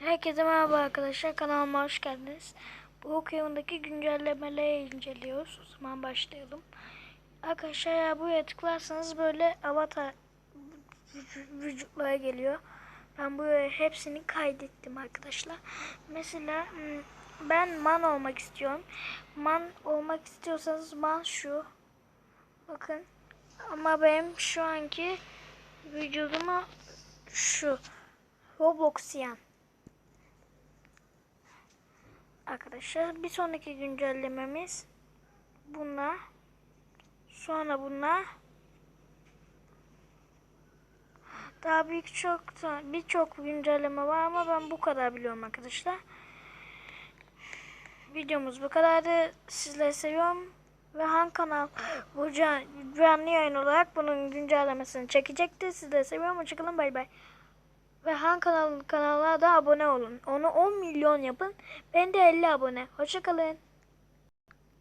Herkese merhaba arkadaşlar. Kanalıma hoş geldiniz. Bu okuyumundaki güncellemeleri inceliyoruz. O zaman başlayalım. Arkadaşlar ya buraya tıklarsanız böyle avatar vüc- vücutlara geliyor. Ben buraya hepsini kaydettim arkadaşlar. Mesela hmm, ben man olmak istiyorum. Man olmak istiyorsanız man şu. Bakın. Ama benim şu anki vücuduma şu. Robloxian. Arkadaşlar bir sonraki güncellememiz bunlar. Sonra bunlar. Daha büyük çok birçok güncelleme var ama ben bu kadar biliyorum arkadaşlar. Videomuz bu kadardı. Sizleri seviyorum. Ve Han kanal bu can, canlı yayın olarak bunun güncellemesini çekecekti. Sizleri seviyorum. Hoşçakalın. Bay bay. Ve Han kanal kanala da abone olun. Onu 10 milyon yapın. Ben de 50 abone. Hoşçakalın.